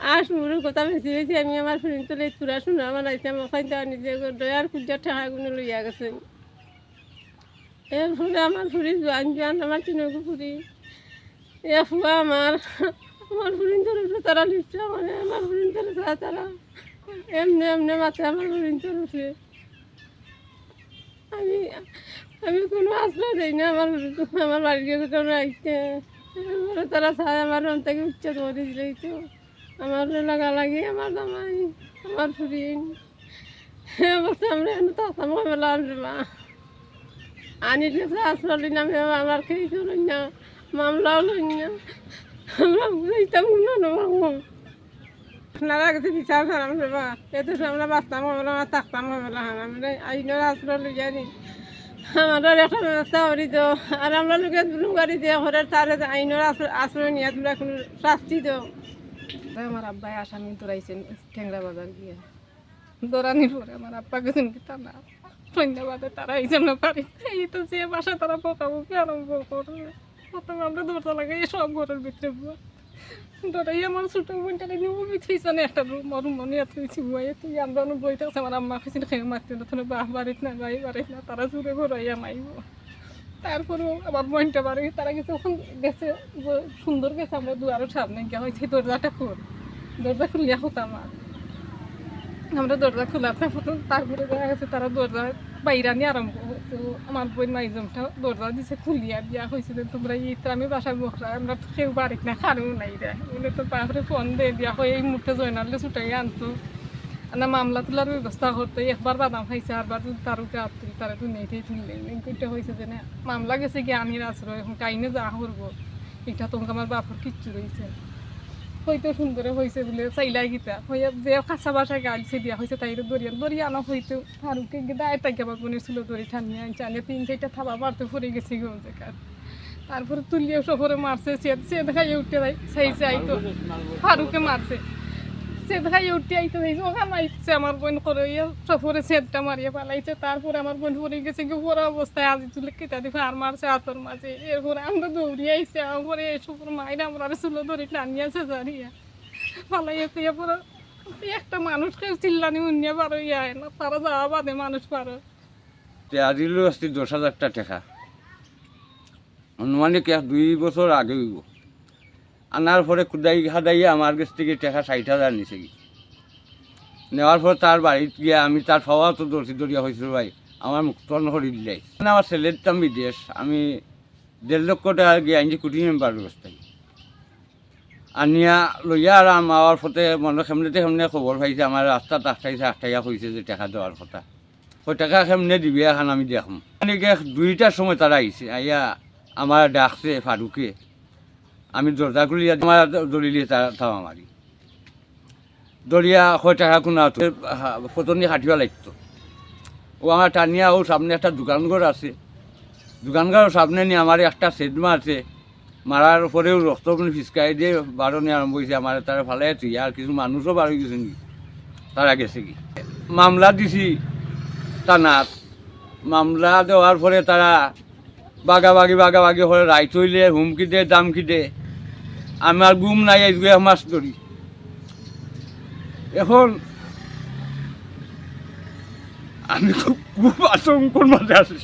আর শুরুর কথা বেশি বেশি আমি আমার শুনি তোলে তুরা শোনা আমার খাইতে নিজে দয়ার কুলটা ঠেকা গুনে লইয়া গেছেন এরপরে আমার ফুরি জোয়ান জোয়ান আমার তিনকু ফুরি এ ফুয়া আমার আমার ফুরিন তোর উপরে তারা লিখছে আমার আমার ফুরিন তোর তারা তারা এমনি এমনি মাথা আমার ফুরিন তোর উপরে আমি আমি কোনো আশ্রয় দিই না আমার আমার বাড়ির কোনো আইতে তারা আমার থেকে উচ্ছেদ করে দিলেই তো। আমার লাগা লাগে আমার জামাই, আমার ফুরিন আমরা এনে তাতাম মেলা আনবা আনির কাছে দিন আমি আমার খেয়ে চলুন না মামলাও লই না আমরা বুঝাইতাম না নেব আপনারা কাছে বিচার করাম দেবা এতে আমরা বাঁচতাম হবে না আমরা থাকতাম হবে না আমরা আইনের আশ্রয় লই জানি আমাদের একটা ব্যবস্থা করি তো। আর আমরা লোকে লুগারি দিয়ে ঘরের তারে আইনের আশ্রয়- নিয়ে শাস্তি তো আমার আব্বাই আসামি তোরাইছেন ঠেংরা বাজার গিয়ে। দৌড়ানির পরে আমার আব্বা গেছেন কি, তা না সন্ধ্যাবাদে তারা এই জন্য পারি। এই তো যে বাসা তারা পোকাপুকি আরম্ভ করবে। প্রথম আমরা দৌড়া লাগে সব ঘরের ভিতরে দৌড়াই আমার ছোট বোনটারে নিব পিছনে একটা রুম রুম নিয়ে তুইছি বুয়াই তুই আমরা বইতে আছে আমার আম্মা খাইছিল খেয়ে মারতে না বাহ বাড়িত না বাড়ি বাড়িত না, তারা জুড়ে ঘুরাইয়া মাইব। তারপরেও আমার মনটা বাড়ি তারা গেছে, ওখান গেছে সুন্দর গেছে, আমরা দুয়ারের সামনে গিয়ে হয়েছে, দরজাটা খোল। দরজা খুলিয়া হতাম আর আমরা দরজা খোলাতে হতো তারপরে দেখা গেছে তারা দরজা বাইরানি আরম্ভ তো আমার বোন মাইজমটা দরজা দিছে, খুলিয়া দিয়া হয়েছে যে, তোমরা ইটা আমি বাসায় বকরা আমরা তো কেউ বাড়িত না খারেও নাই রে। বলে তো বাপরে ফোন দিয়ে দিয়া হয় এই মুহূর্তে জয়নালে ছুটাই আনতো। না মামলা তোলার ব্যবস্থা করতে একবার বাদাম খাইছে আরবার যদি তার উপরে তুলি তারা তো নেইতেই তুললে কিন্তু হয়েছে যে না মামলা গেছে কি আনির আশ্রয় এখন কাইনে যা করব এটা তোমাকে আমার বাপর কিচ্ছু রয়েছে হয়তো সুন্দরে হয়েছে বলে চাইলাই গীতা হইয়া যে কাঁচা বাসায় গালছে দিয়া হয়েছে তাই দরিয়া দরিয়া আনা হইতো গিয়ে দায় তাকে আবার বোনের ছিল দড়ি ঠানিয়ে আনিয়ে তিন চারটা থাবা মারতে পড়ে গেছে গঞ্জে কার তারপরে তুলিয়ে সফরে মারছে সে সে দেখাই উঠতে যাই সেই চাইতো ফারুকে মারছে সে দেখাই উঠতে আইতে আমার করে পালাইছে তারপরে আমার গেছে অবস্থায় আজি কেটা মাঝে। এরপরে আমরা দৌড়ি আইছে পুরো একটা মানুষকে চিল্লানি উন্নিয়ে পারো ইয়ে না, তারা যাওয়া বাদে মানুষ পারো। দশ হাজারটা টাকা। অনুমানিক দুই বছর আগে হইব। আনার পরে খুদাই খাদাই আমার কাছ থেকে টাকা ষাট হাজার নিছে নেওয়ার পর তার বাড়িতে গিয়ে আমি তার পাওয়া তো দর্শি দরিয়া হয়েছিল ভাই, আমার মুক্তন করে দিলাই আমার ছেলের দাম বিদেশ আমি দেড় লক্ষ টাকা গিয়ে আনছি কুটি মেম্বার ব্যবস্থায় আনিয়া লইয়া আর আমার ফতে মনে সেমনেতে সেমনে খবর পাইছে, আমার রাস্তাত আঠটাইছে আঠটাইয়া কইছে যে টাকা দেওয়ার কথা। ওই টাকা কেমনে দিবি এখন আমি দেখম। মানে দুইটার সময় তারা আইছে, আইয়া আমার ডাকছে ফারুকে আমি দরজা খুলিয়া আমার দলিলে থামা মারি দরিয়া কয় টাকা কোনা ফতনি খাটিয়া লাগতো ও আমার টানিয়া ও সামনে একটা দোকানঘর আছে। দোকানঘরের সামনে নিয়ে আমার একটা সেদমা আছে। মারার পরেও রক্ত ফিসকাই দিয়ে বারণে আরম্ভ হয়েছে আমার তারা ভালে তুই আর কিছু মানুষও হয়ে গেছে নি তারা গেছে কি? মামলা দিছি। টানাত। মামলা দেওয়ার পরে তারা বাগাবাগি বাগাবাগি হলে রাইট হইলে, হুমকি দে, দামকি দে। আমার গুম নাই, এই দুই মাস ধরি। এখন আমি খুব খুব আতঙ্কর মাঝে আছি।